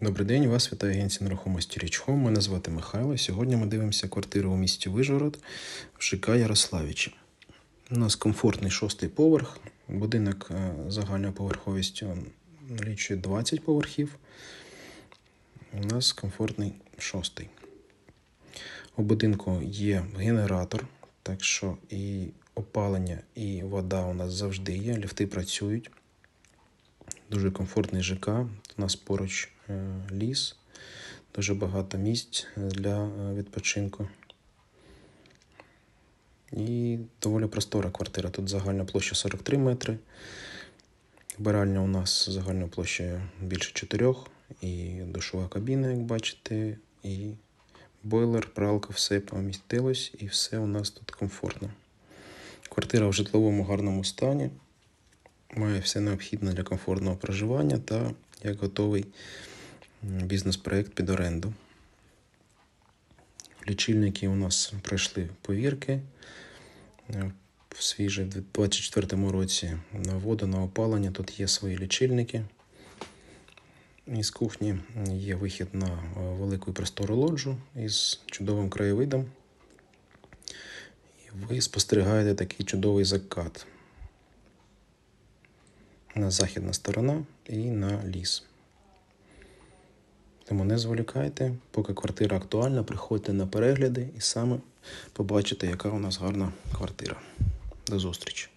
Добрий день, вас вітає агенція нерухомості Річхом. Мене звати Михайло. Сьогодні ми дивимося квартиру у місті Вижгород в ЖК Ярославичі. У нас комфортний шостий поверх. Будинок е, загальною поверховістю налічує 20 поверхів. У нас комфортний шостий. У будинку є генератор, так що і опалення, і вода у нас завжди є, ліфти працюють. Дуже комфортний ЖК. У нас поруч е, ліс, дуже багато місць для е, відпочинку. І доволі простора квартира. Тут загальна площа 43 метри. Вбиральня у нас загальною площею більше 4, і душова кабіна, як бачите, і бойлер, пралка, все помістилось, і все у нас тут комфортно. Квартира в житловому гарному стані має все необхідне для комфортного проживання та як готовий бізнес-проект під оренду. Лічильники у нас пройшли повірки Е, в свіже в 2024 році на воду, на опалення. Тут є свої лічильники. Із кухні є вихід на е, велику простору лоджу із чудовим краєвидом. І ви спостерігаєте такий чудовий закат західна сторона і на ліс. Тому не зволікайте, поки квартира актуальна, приходьте на перегляди і саме побачите, яка у нас гарна квартира. До зустрічі!